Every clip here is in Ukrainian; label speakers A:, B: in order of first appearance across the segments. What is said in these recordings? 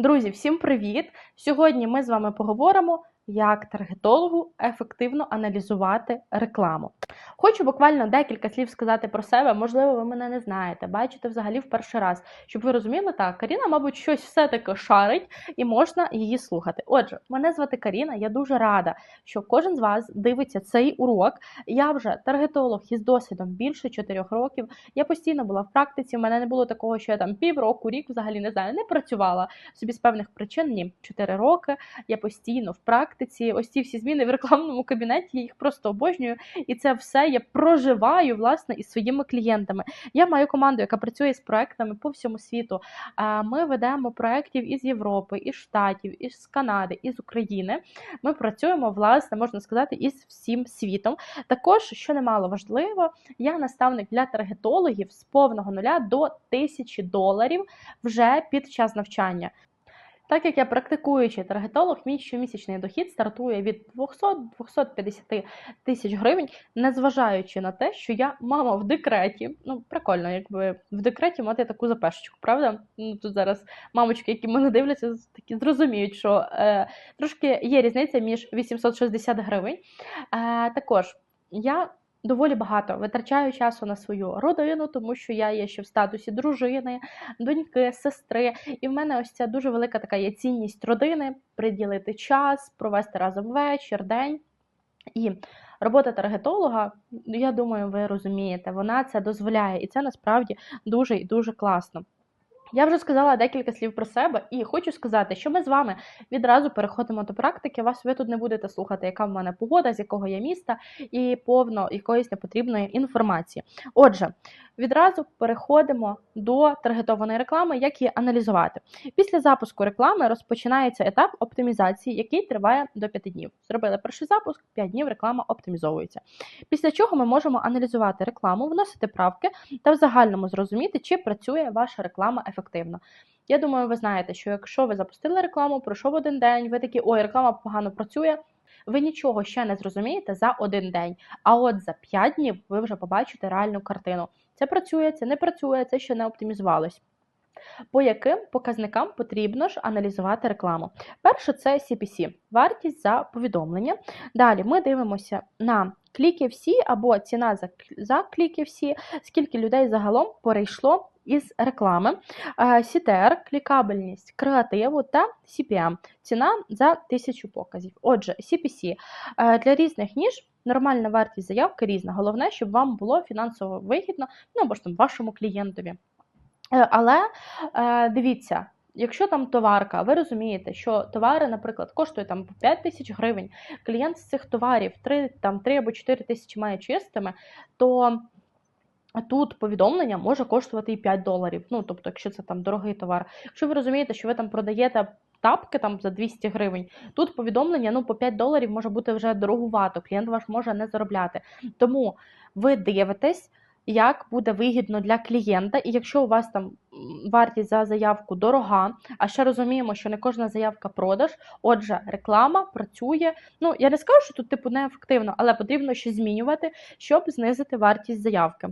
A: Друзі, всім привіт! Сьогодні ми з вами поговоримо, як таргетологу ефективно аналізувати рекламу. Хочу буквально декілька слів сказати про себе. Можливо, ви мене не знаєте, бачите взагалі в перший раз, щоб ви розуміли, так, Каріна, мабуть, щось все-таки шарить і можна її слухати. Отже, мене звати Каріна, я дуже рада, що кожен з вас дивиться цей урок. Я вже таргетолог із досвідом більше 4 років. Я постійно була в практиці. У мене не було такого, що я там півроку, рік взагалі не знаю, не працювала собі з певних причин. Ні, 4 роки. Я постійно в практиці. Ось ці всі зміни в рекламному кабінеті. Я їх просто обожнюю, і це все я проживаю власне із своїми клієнтами. Я маю команду, яка працює з проектами по всьому світу. Ми ведемо проєктів із Європи, із Штатів, із Канади, із України. Ми працюємо, власне, можна сказати, із всім світом. Також, що немало важливо, я наставник для таргетологів з повного нуля до тисячі доларів вже під час навчання. Так як я практикуючий таргетолог, мій щомісячний дохід стартує від 200-250 тисяч гривень, незважаючи на те, що я мама в декреті. Ну, прикольно, якби в декреті мати таку запешечку, правда? Ну тут зараз мамочки, які мене дивляться, такі зрозуміють, що е, трошки є різниця між 860 гривень. Е, Також я доволі багато витрачаю часу на свою родину, тому що я є ще в статусі дружини, доньки, сестри. І в мене ось ця дуже велика така є цінність родини приділити час, провести разом вечір, день. І робота таргетолога, я думаю, ви розумієте, вона це дозволяє, і це насправді дуже і дуже класно. Я вже сказала декілька слів про себе, і хочу сказати, що ми з вами відразу переходимо до практики. Вас ви тут не будете слухати, яка в мене погода, з якого я міста, і повно якоїсь непотрібної інформації. Отже, відразу переходимо до таргетованої реклами, як її аналізувати. Після запуску реклами розпочинається етап оптимізації, який триває до 5 днів. Зробили перший запуск, 5 днів реклама оптимізовується. Після чого ми можемо аналізувати рекламу, вносити правки та в загальному зрозуміти, чи працює ваша реклама ефективно. Я думаю, ви знаєте, що якщо ви запустили рекламу, пройшов один день, ви такі, ой, реклама погано працює. Ви нічого ще не зрозумієте за один день. А от за 5 днів ви вже побачите реальну картину. Це працює, це не працює, це ще не оптимізувалось. По яким показникам потрібно ж аналізувати рекламу? Перше, це CPC, вартість за повідомлення. Далі ми дивимося на кліки всі або ціна за за кліки всі, скільки людей загалом перейшло із реклами, CTR, клікабельність креативу та CPM, ціна за тисячу показів. Отже, CPC для різних ніж. Нормальна вартість заявки різна. Головне, щоб вам було фінансово вигідно, ну або ж там вашому клієнтові. Е, але е, дивіться, якщо там товарка, ви розумієте, що товари, наприклад, коштують там 5 тисяч гривень, клієнт з цих товарів 3, там, 3 або 4 тисячі має чистими, то тут повідомлення може коштувати і 5 доларів. Ну, тобто, якщо це там дорогий товар. Якщо ви розумієте, що ви там продаєте. Тапки там за 200 гривень. Тут повідомлення ну по 5 доларів може бути вже дорогувато. Клієнт ваш може не заробляти. Тому ви дивитесь, як буде вигідно для клієнта, і якщо у вас там вартість за заявку дорога, а ще розуміємо, що не кожна заявка продаж, отже, реклама працює. Ну, я не скажу, що тут типу неефективно, але потрібно щось змінювати, щоб знизити вартість заявки.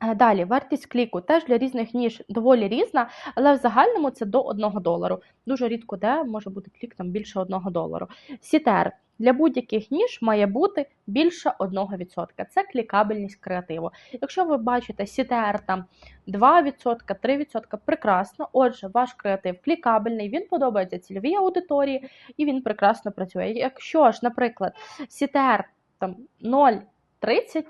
A: Е, далі, вартість кліку теж для різних ніж доволі різна, але в загальному це до 1 долару. Дуже рідко де може бути клік там більше 1 долару. CTR для будь-яких ніж має бути більше 1%. Це клікабельність креативу. Якщо ви бачите CTR там 2%, 3%, прекрасно. Отже, ваш креатив клікабельний, він подобається цільовій аудиторії і він прекрасно працює. Якщо ж, наприклад, CTR там 0,30%,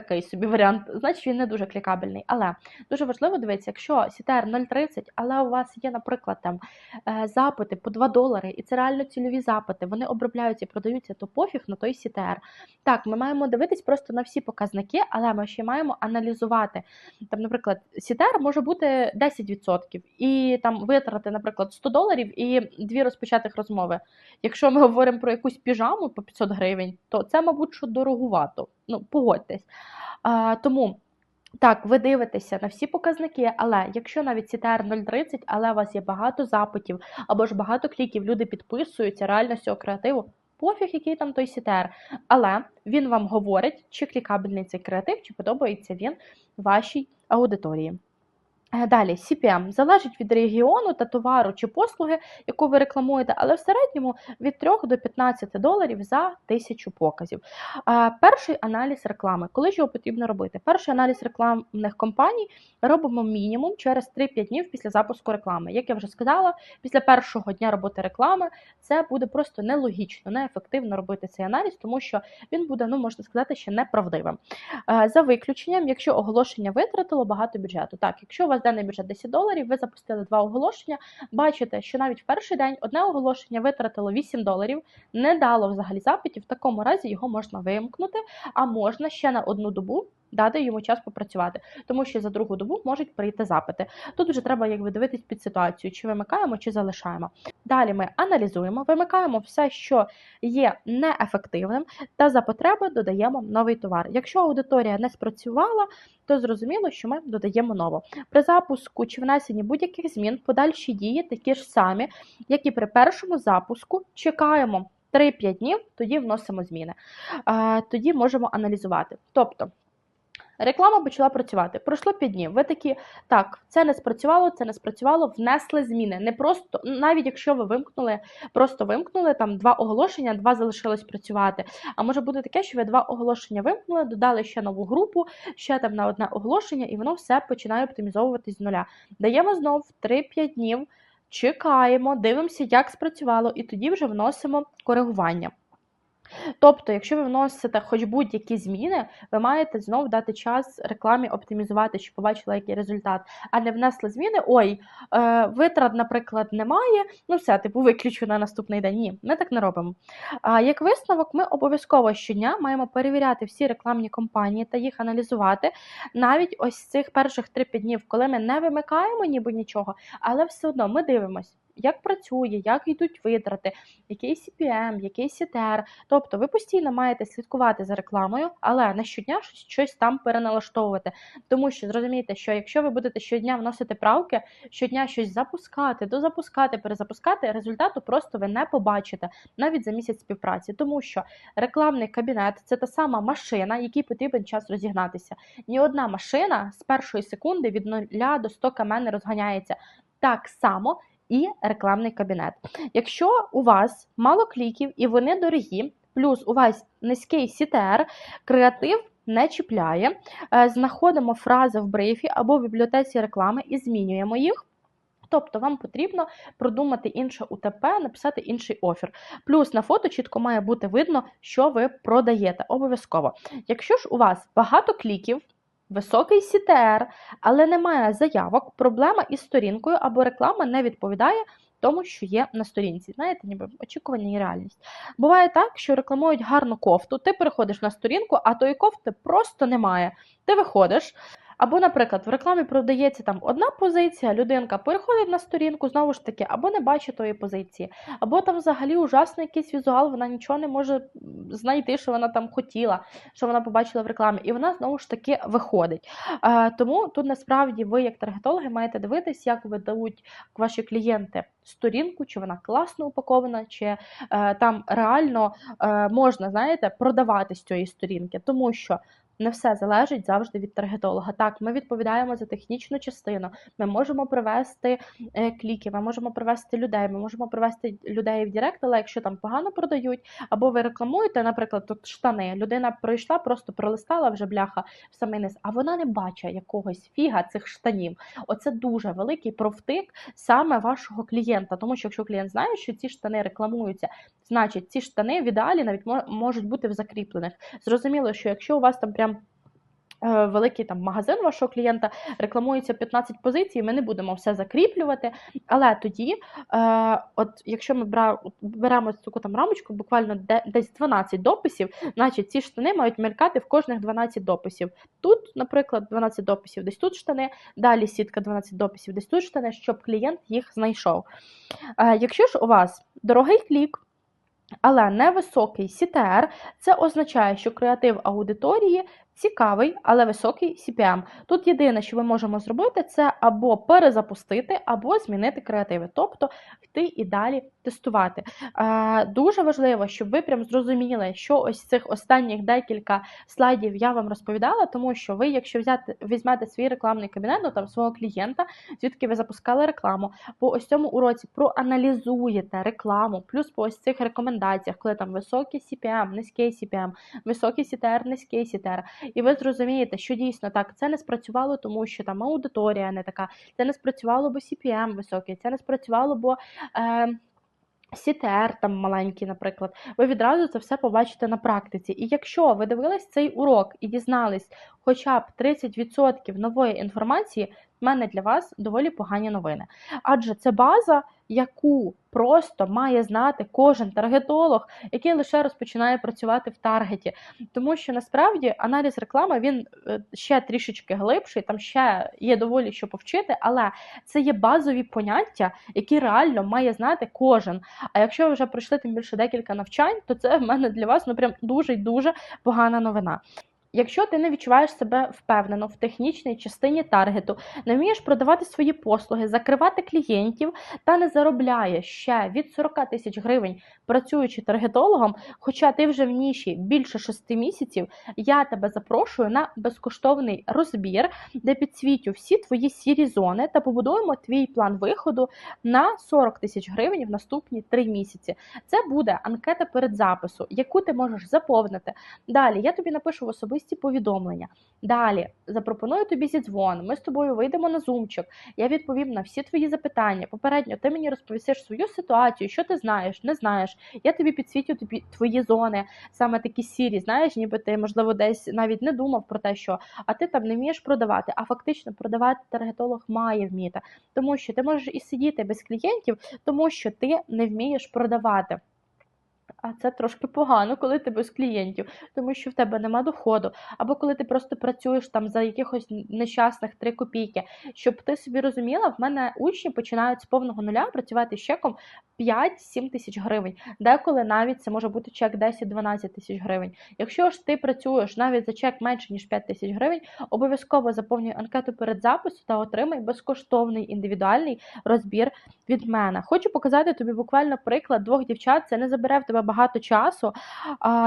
A: такий собі варіант, значить він не дуже клікабельний. Але дуже важливо дивитися, якщо CTR 0,30, але у вас є, наприклад, там е, запити по 2 долари, і це реально цільові запити, вони обробляються і продаються, то пофіг на той CTR. Так, ми маємо дивитись просто на всі показники, але ми ще маємо аналізувати. Там, наприклад, CTR може бути 10%, і там витрати, наприклад, 100 доларів і дві розпочатих розмови. Якщо ми говоримо про якусь піжаму по 500 гривень, то це, мабуть, що дорогувато. Ну, погодьтесь. А, Тому. Так, ви дивитеся на всі показники, але якщо навіть CTR 030, але у вас є багато запитів або ж багато кліків, люди підписуються реально з цього креативу, пофіг, який там той CTR, але він вам говорить, чи клікабельний цей креатив, чи подобається він вашій аудиторії. Е, Далі CPM залежить від регіону та товару чи послуги, яку ви рекламуєте, але в середньому від 3 до 15 доларів за тисячу показів. Е, Перший аналіз реклами. Коли ж його потрібно робити? Перший аналіз рекламних компаній робимо мінімум через 3-5 днів після запуску реклами. Як я вже сказала, після першого дня роботи реклами це буде просто нелогічно, неефективно робити цей аналіз, тому що він буде, ну можна сказати, ще неправдивим. Е, За виключенням, якщо оголошення витратило багато бюджету. Так, якщо у вас денний бюджет 10 доларів, ви запустили два оголошення, бачите, що навіть в перший день одне оголошення витратило 8 доларів, не дало взагалі запитів, в такому разі його можна вимкнути, а можна ще на одну добу. Дати йому час попрацювати, тому що за другу добу можуть прийти запити. Тут вже треба якби дивитись під ситуацію, чи вимикаємо, чи залишаємо. Далі ми аналізуємо, вимикаємо все, що є неефективним, та за потреби додаємо новий товар. Якщо аудиторія не спрацювала, то зрозуміло, що ми додаємо нову. При запуску чи внесенні будь-яких змін подальші дії такі ж самі, як і при першому запуску. Чекаємо 3-5 днів, тоді вносимо зміни. Тоді можемо аналізувати. Тобто. Реклама почала працювати. Пройшло 5 днів. Ви такі, так, це не спрацювало, це не спрацювало, внесли зміни. Не просто, навіть якщо ви вимкнули, просто вимкнули там два оголошення, два залишилось працювати. А може бути таке, що ви два оголошення вимкнули, додали ще нову групу, ще там на одне оголошення, і воно все починає оптимізовуватись з нуля. Даємо знов 3-5 днів, чекаємо, дивимося, як спрацювало, і тоді вже вносимо коригування. Тобто, якщо ви вносите хоч будь-які зміни, ви маєте знову дати час рекламі оптимізувати, щоб побачила який результат, а не внесли зміни. Ой, е, витрат, наприклад, немає. Ну все, типу, виключу на наступний день. Ні, ми так не робимо. А як висновок, ми обов'язково щодня маємо перевіряти всі рекламні кампанії та їх аналізувати. Навіть ось цих перших 3-5 днів, коли ми не вимикаємо ніби нічого, але все одно ми дивимося як працює, як йдуть витрати, який CPM, який CTR. Тобто ви постійно маєте слідкувати за рекламою, але не щодня щось, щось там переналаштовувати. Тому що зрозумійте, що якщо ви будете щодня вносити правки, щодня щось запускати, дозапускати, перезапускати, результату просто ви не побачите навіть за місяць співпраці. Тому що рекламний кабінет це та сама машина, якій потрібен час розігнатися. Ні одна машина з першої секунди від 0 до 100 км не розганяється. Так само і рекламний кабінет. Якщо у вас мало кліків і вони дорогі, плюс у вас низький CTR, креатив не чіпляє, е, знаходимо фрази в брифі або в бібліотеці реклами і змінюємо їх. Тобто вам потрібно продумати інше УТП, написати інший офер. Плюс на фото чітко має бути видно, що ви продаєте. Обов'язково. Якщо ж у вас багато кліків, високий CTR, але немає заявок, проблема із сторінкою або реклама не відповідає тому, що є на сторінці. Знаєте, ніби очікування і реальність. Буває так, що рекламують гарну кофту, ти переходиш на сторінку, а тої кофти просто немає. Ти виходиш. Або, наприклад, в рекламі продається там одна позиція, людинка переходить на сторінку, знову ж таки, або не бачить тої позиції, або там взагалі ужасний якийсь візуал, вона нічого не може знайти, що вона там хотіла, що вона побачила в рекламі, і вона знову ж таки виходить. А, тому тут насправді ви, як таргетологи, маєте дивитись, як видають ваші клієнти сторінку, чи вона класно упакована, чи е, там реально е, можна, знаєте, продавати з цієї сторінки, тому що. Не все залежить завжди від таргетолога. Так, ми відповідаємо за технічну частину. Ми можемо привести е, кліки, ми можемо привести людей, ми можемо привести людей в Директ, але якщо там погано продають, або ви рекламуєте, наприклад, тут штани. Людина пройшла, просто пролистала вже бляха в самий низ, а вона не бачить якогось фіга цих штанів. Оце дуже великий провтик саме вашого клієнта. Тому що якщо клієнт знає, що ці штани рекламуються, значить ці штани в ідеалі навіть можуть бути в закріплених. Зрозуміло, що якщо у вас там прям великий там магазин вашого клієнта рекламується 15 позицій, ми не будемо все закріплювати. Але тоді, е, от якщо ми беремо таку там рамочку, буквально десь 12 дописів, значить ці штани мають мелькати в кожних 12 дописів. Тут, наприклад, 12 дописів, десь тут штани, далі сітка 12 дописів, десь тут штани, щоб клієнт їх знайшов. Е, якщо ж у вас дорогий клік, але невисокий CTR, це означає, що креатив аудиторії цікавий, але високий CPM. Тут єдине, що ми можемо зробити, це або перезапустити, або змінити креативи, тобто йти і далі тестувати. Дуже важливо, щоб ви прям зрозуміли, що ось цих останніх декілька слайдів я вам розповідала, тому що ви, якщо взяти візьмете свій рекламний кабінет, ну там свого клієнта, звідки ви запускали рекламу, по ось цьому уроці проаналізуєте рекламу, плюс по ось цих рекомендаціях, коли там високий CPM, низький CPM, високий CTR, низький CTR, і ви зрозумієте, що дійсно так це не спрацювало, тому що там аудиторія не така, це не спрацювало, бо CPM високий, це не спрацювало, бо. Е, CTR там маленький, наприклад, ви відразу це все побачите на практиці. І якщо ви дивились цей урок і дізнались хоча б 30% нової інформації, в мене для вас доволі погані новини. Адже це база, яку просто має знати кожен таргетолог, який лише розпочинає працювати в таргеті. Тому що насправді аналіз реклами він е, ще трішечки глибший, там ще є доволі що повчити, але це є базові поняття, які реально має знати кожен. А якщо ви вже пройшли тим більше декілька навчань, то це в мене для вас ну прям дуже дуже погана новина. Якщо ти не відчуваєш себе впевнено в технічній частині таргету, не вмієш продавати свої послуги, закривати клієнтів та не заробляєш ще від 40 тисяч гривень працюючи таргетологом, хоча ти вже в ніші більше 6 місяців, я тебе запрошую на безкоштовний розбір, де підсвітю всі твої сірі зони та побудуємо твій план виходу на 40 тисяч гривень в наступні 3 місяці. Це буде анкета перед запису, яку ти можеш заповнити. Далі я тобі напишу в особисті повідомлення. Далі запропоную тобі зідзвон. Ми з тобою вийдемо на зумчик. Я відповім на всі твої запитання. Попередньо ти мені розповісиш свою ситуацію, що ти знаєш, не знаєш. Я тобі підсвітю тобі твої зони, саме такі сірі, знаєш, ніби ти, можливо, десь навіть не думав про те, що а ти там не вмієш продавати, а фактично продавати таргетолог має вміти, тому що ти можеш і сидіти без клієнтів, тому що ти не вмієш продавати. А це трошки погано, коли ти без клієнтів, тому що в тебе нема доходу, або коли ти просто працюєш там за якихось нещасних 3 копійки. Щоб ти собі розуміла, в мене учні починають з повного нуля працювати з чеком 5-7 тисяч гривень. Деколи навіть це може бути чек 10-12 тисяч гривень. Якщо ж ти працюєш навіть за чек менше ніж 5 тисяч гривень, обов'язково заповнюй анкету перед запису та отримай безкоштовний індивідуальний розбір від мене. Хочу показати тобі буквально приклад двох дівчат. Це не забере в тебе багато часу,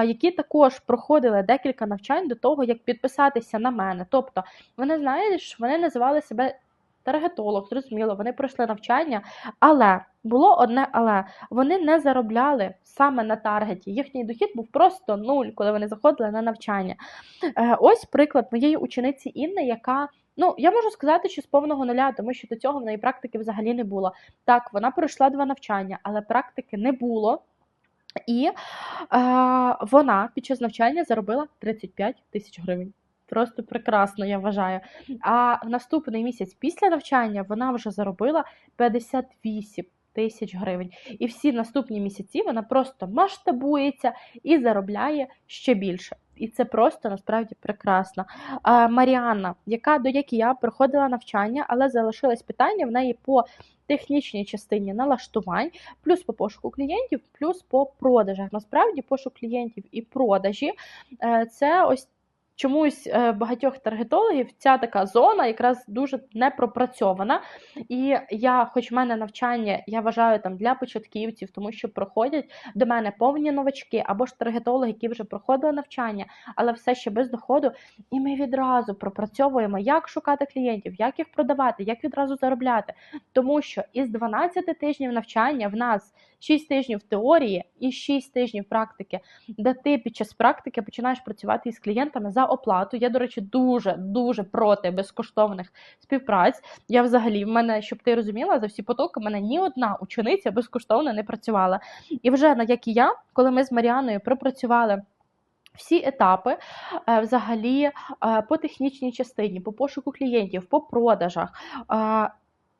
A: які також проходили декілька навчань до того, як підписатися на мене. Тобто, вони знаєш, вони називали себе таргетолог, зрозуміло, вони пройшли навчання, але було одне, але вони не заробляли саме на таргеті. Їхній дохід був просто нуль, коли вони заходили на навчання. Е, ось приклад моєї учениці Інни, яка. Ну, я можу сказати, що з повного нуля, тому що до цього в неї практики взагалі не було. Так, вона пройшла два навчання, але практики не було. І е, вона під час навчання заробила 35 тисяч гривень. Просто прекрасно, я вважаю. А наступний місяць після навчання вона вже заробила 58 тисяч гривень. І всі наступні місяці вона просто масштабується і заробляє ще більше. І це просто насправді прекрасно. А, Маріанна, яка до як я проходила навчання, але залишилось питання в неї по технічній частині налаштувань, плюс по пошуку клієнтів, плюс по продажах. Насправді, пошук клієнтів і продажі е, це ось чомусь е, багатьох таргетологів ця така зона якраз дуже не пропрацьована. І я, хоч в мене навчання, я вважаю там для початківців, тому що проходять до мене повні новачки або ж таргетологи, які вже проходили навчання, але все ще без доходу. І ми відразу пропрацьовуємо, як шукати клієнтів, як їх продавати, як відразу заробляти. Тому що із 12 тижнів навчання в нас 6 тижнів теорії і 6 тижнів практики, де ти під час практики починаєш працювати із клієнтами за оплату. Я, до речі, дуже дуже проти безкоштовних співпраць. Я взагалі в мене, щоб ти розуміла, за всі потоки в мене ні одна учениця безкоштовно не працювала. І вже як і я, коли ми з Маріаною пропрацювали. Всі етапи, е, взагалі, е, по технічній частині, по пошуку клієнтів, по продажах, е,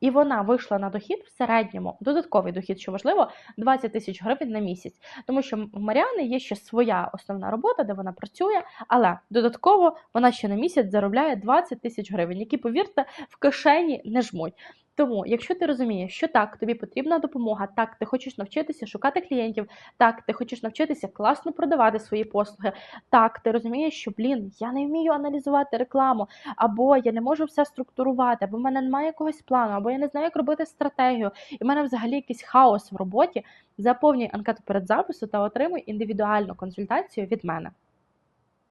A: і вона вийшла на дохід в середньому, додатковий дохід, що важливо, 20 тисяч гривень на місяць. Тому що в Маріани є ще своя основна робота, де вона працює, але додатково вона ще на місяць заробляє 20 тисяч гривень, які, повірте, в кишені не жмуть. Тому, якщо ти розумієш, що так, тобі потрібна допомога, так, ти хочеш навчитися шукати клієнтів, так, ти хочеш навчитися класно продавати свої послуги, так, ти розумієш, що блін, я не вмію аналізувати рекламу, або я не можу все структурувати, або в мене немає якогось плану, або я не знаю, як робити стратегію, і в мене взагалі якийсь хаос в роботі. Заповнюй анкету перед запису та отримуй індивідуальну консультацію від мене.